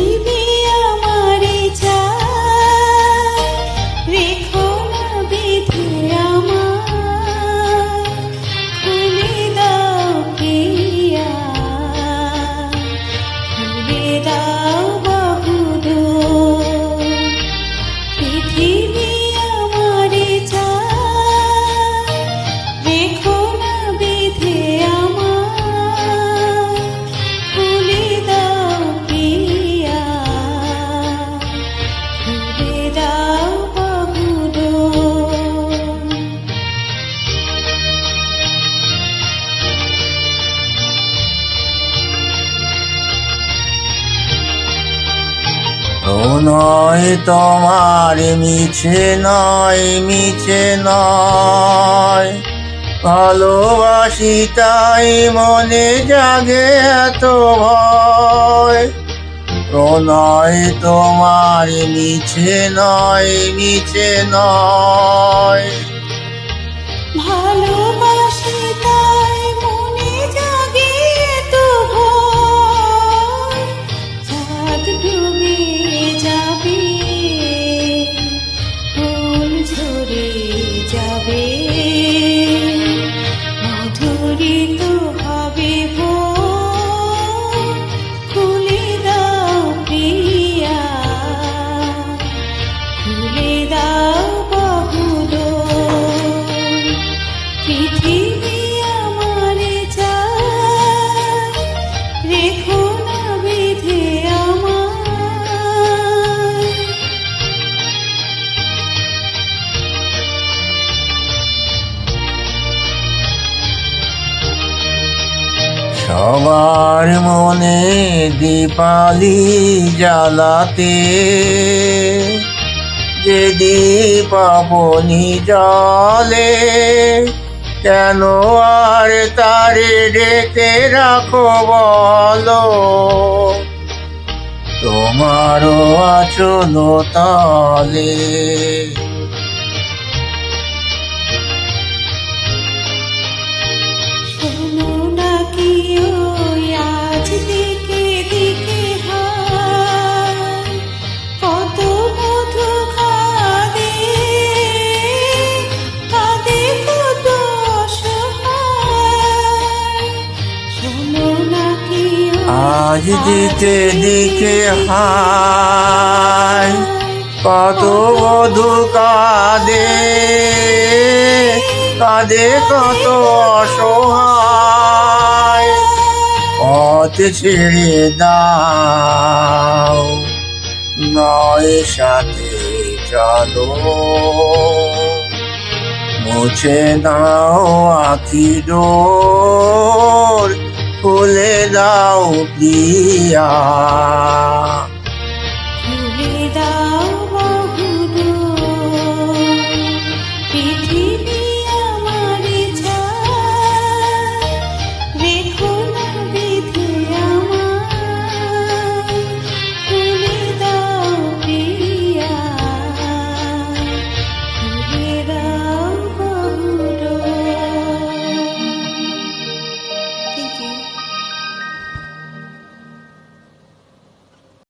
baby প্রণয় তোমার মিছে নয় মিছে নয়। ভালোবাসি তাই মনে জাগে এত ভয়। প্রণয় তোমার মিছে নয় মিছে নয়। যাবে সবার মনে দীপালি জ্বালাতে। যে দীপাবনি জলে কেন আর তারে ডেকে রাখো বলো? তোমারও আচল তলে আজ দিকে দিকে হায়, কত বধু কাঁদে কাঁদে কত অসহায়। পথ ছেড়ে দাও, নয় সাথে চলো। মুছে দাও আখি খুলে দাও প্রিয়া।